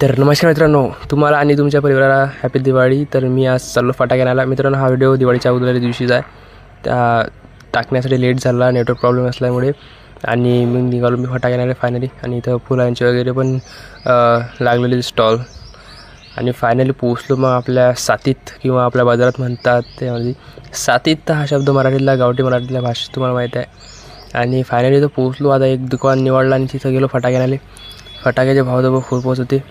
तर नमस्कार मित्रांनो तुम्हाला आणि तुमच्या परिवाराला हॅपी दिवाळी तर मी आज चाललो फटाके आणायला. मित्रांनो हा व्हिडिओ दिवाळीच्या अगोदर दिवशीच आहे. त्या टाकण्यासाठी लेट झाला नेटवर्क प्रॉब्लेम असल्यामुळे. आणि मग निघालो मी फटाके आणायला फायनली आणि इथं फुलांचे वगैरे पण लागलेले स्टॉल आणि फायनली पोचलो मग आपल्या सातीत किंवा आपल्या बाजारात म्हणतात त्यामध्ये म्हणजे. सातीत हा शब्द मराठीतला गावठी मराठीतल्या भाषेत तुम्हाला माहीत आहे. आणि फायनली तो पोचलो आता एक दुकान निवडलं आणि तिथं गेलो फटाके आणायला. फटाक्याचे भाव तर खूपच होते.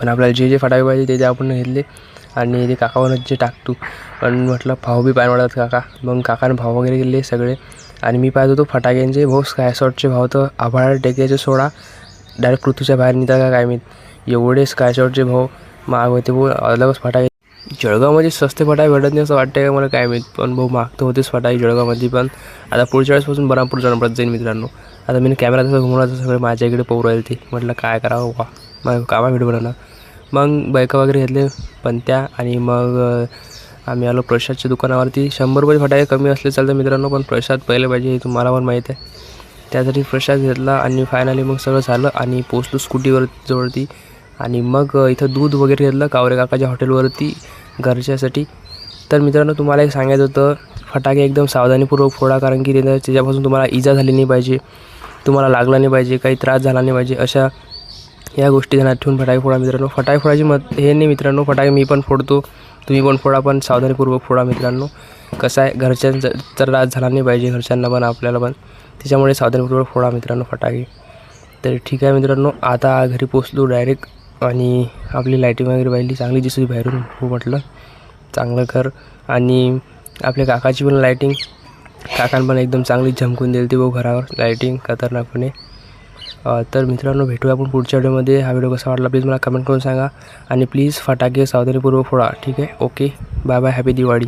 पण आपल्याला जे जे फटाके पाहिजे ते ते आपण घेतले. आणि ते काकावरच जे टाकतो. पण म्हटलं भाऊ बी पाय वाढतात काका. मग काकाने भाव वगैरे गेले सगळे. आणि मी पाहत होतो फटाक्यांचे. भाऊ स्कायशॉटचे भाव तर आभाळ टेकल्याचे सोडा. डायरेक्ट पृथ्वीच्या बाहेर निघतात का काय मी एवढे स्कायशॉटचे भाव महाग होते भाऊ अलगच फटाके. जळगावमध्ये स्वस्त फटाके भेटत नाही असं वाटतं का मला काय माहीत? पण भाऊ महाग तर होतेच फटाके जळगावमध्ये पण. आता पुढच्या वेळेसपासून बरापूर जाणं पडत जाईल मित्रांनो. आता मी कॅमेरा तसं घुमवला तर माझ्या इकडे पोहू राहील ते म्हटलं काय करावं वा मग कामा व्हिडिओ बनवणार मग बायका वगैरे घेतले पंत्या आणि मग आम्ही आलो प्रसादच्या दुकानावरती. शंभर रुपये फटाके कमी असले चालतं मित्रांनो पण प्रसाद पहिले पाहिजे हे तुम्हाला पण माहीत आहे. त्यासाठी प्रसाद घेतला आणि फायनली मग सगळं झालं आणि पोचलो स्कूटीवर जवळती. आणि मग इथं दूध वगैरे घेतलं कावरे काकाच्या हॉटेलवरती घरच्यासाठी. तर मित्रांनो तुम्हाला एक सांगायचं होतं फटाके एकदम सावधानीपूर्वक फोडा कारण की त्याच्यापासून तुम्हाला इजा झाली नाही पाहिजे तुम्हाला लागला नाही पाहिजे काही त्रास झाला नाही पाहिजे अशा या गोष्टी ध्यानात ठेवून फटाके फोडा मित्रांनो. फटाके फोडायची मत हे नाही मित्रांनो फटाके मी पण फोडतो तुम्ही पण फोडा पण सावधानीपूर्वक फोडा मित्रांनो. कसं आहे घरच्यांचा तर राज झाला नाही पाहिजे घरच्यांना पण आपल्याला पण. त्याच्यामुळे सावधानीपूर्वक फोडा मित्रांनो फटाके. तर ठीक आहे मित्रांनो आता घरी पोचलो डायरेक्ट आणि आपली लायटिंग वगैरे पाहिली चांगली दिसली बाहेरून हो म्हटलं चांगलं घर आणि आपल्या काकाची पण लायटिंग काकान पण एकदम चांगली झमकून दिली ती भाऊ घरावर लायटिंग खतरनाकपणे. तर मित्रांनो भेटूया आपण पुढच्या व्हिडिओमध्ये. हा व्हिडिओ कसा वाटला प्लीज मला कमेंट करून सांगा. आणि प्लीज फटाके सावधानीपूर्वक फोडा ठीक आहे? Okay? Bye bye happy Diwali.